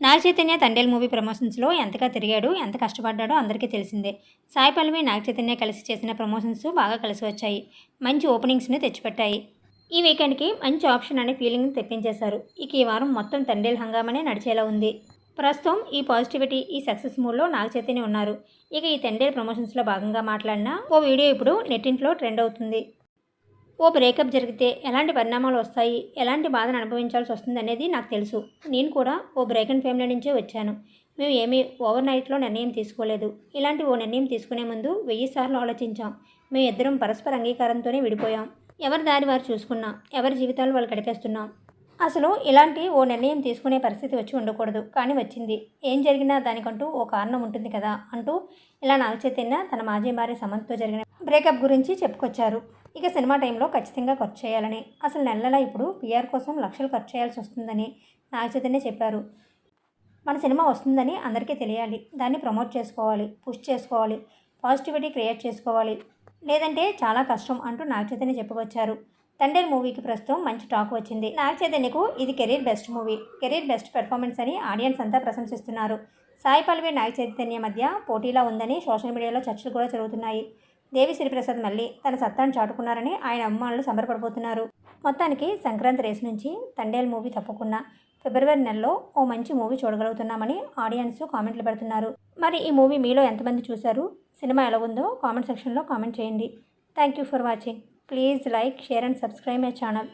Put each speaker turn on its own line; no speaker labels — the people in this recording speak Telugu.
నాగచైతన్య తండేల్ మూవీ ప్రమోషన్స్లో ఎంతగా తిరిగాడు ఎంత కష్టపడ్డాడో అందరికీ తెలిసిందే. సాయి పల్లవి నాగ చైతన్య కలిసి చేసిన ప్రమోషన్స్ బాగా కలిసి వచ్చాయి. మంచి ఓపెనింగ్స్ని తెచ్చిపెట్టాయి. ఈ వీకెండ్కి మంచి ఆప్షన్ అనే ఫీలింగ్ తెప్పించేశారు. ఇక ఈ వారం మొత్తం తండేల్ హంగామనే నడిచేలా ఉంది. ప్రస్తుతం ఈ పాజిటివిటీ ఈ సక్సెస్ మూడ్లో నాగ చైతన్య ఉన్నారు. ఇక ఈ తండేల్ ప్రమోషన్స్లో భాగంగా మాట్లాడిన ఓ వీడియో ఇప్పుడు నెట్టింట్లో ట్రెండ్ అవుతుంది. ఓ బ్రేకప్ జరిగితే ఎలాంటి పరిణామాలు వస్తాయి? ఎలాంటి బాధను అనుభవించాల్సి వస్తుంది అనేది నాకు తెలుసు. నేను కూడా ఓ బ్రేకన్ ఫ్యామిలీ నుంచే వచ్చాను. మేము ఏమీ ఓవర్ నైట్లో నిర్ణయం తీసుకోలేదు. ఇలాంటి ఓ నిర్ణయం తీసుకునే ముందు వెయ్యి సార్లు ఆలోచించాం. మేము ఇద్దరం పరస్పర అంగీకారంతోనే విడిపోయాం. ఎవరి దారి వారు చూసుకున్నాం. ఎవరి జీవితాలు వాళ్ళు గడిపేస్తున్నాం. అసలు ఇలాంటి ఓ నిర్ణయం తీసుకునే పరిస్థితి వచ్చి ఉండకూడదు. కానీ వచ్చింది. ఏం జరిగినా దానికంటూ ఓ కారణం ఉంటుంది కదా అంటూ ఇలా నాగ తన మాజీ భార్య సమంత్తో జరిగిన బ్రేకప్ గురించి చెప్పుకొచ్చారు. ఇక సినిమా టైంలో ఖచ్చితంగా ఖర్చు చేయాలని. అసలు నెల ఇప్పుడు పిఆర్ కోసం లక్షలు ఖర్చు చేయాల్సి వస్తుందని నాగ చైతన్య చెప్పారు. మన సినిమా వస్తుందని అందరికీ తెలియాలి. దాన్ని ప్రమోట్ చేసుకోవాలి పుష్ చేసుకోవాలి పాజిటివిటీ క్రియేట్ చేసుకోవాలి. లేదంటే చాలా కష్టం అంటూ నాగ చైతన్య చెప్పుకొచ్చారు. తండేల్ మూవీకి ప్రస్తుతం మంచి టాక్ వచ్చింది. నాగ చైతన్యకు ఇది career best movie. Career best performance అని ఆడియన్స్ అంతా ప్రశంసిస్తున్నారు. సాయి పల్లవి నాగ చైతన్య మధ్య పోటీలా ఉందని సోషల్ మీడియాలో చర్చలు కూడా జరుగుతున్నాయి. దేవి శ్రీప్రసాద్ మళ్ళీ తన సత్తాను చాటుకున్నారని ఆయన అభిమానులు సంబరపడిపోతున్నారు. మొత్తానికి సంక్రాంతి రేసు నుంచి తండేల్ మూవీ తప్పకుండా ఫిబ్రవరి నెలలో ఓ మంచి మూవీ చూడగలుగుతున్నామని ఆడియన్స్ కామెంట్లు పెడుతున్నారు. మరి ఈ మూవీ మీలో ఎంతమంది చూశారు? సినిమా ఎలా ఉందో కామెంట్ సెక్షన్లో కామెంట్ చేయండి. Thank you for watching. Please like share and subscribe my channel.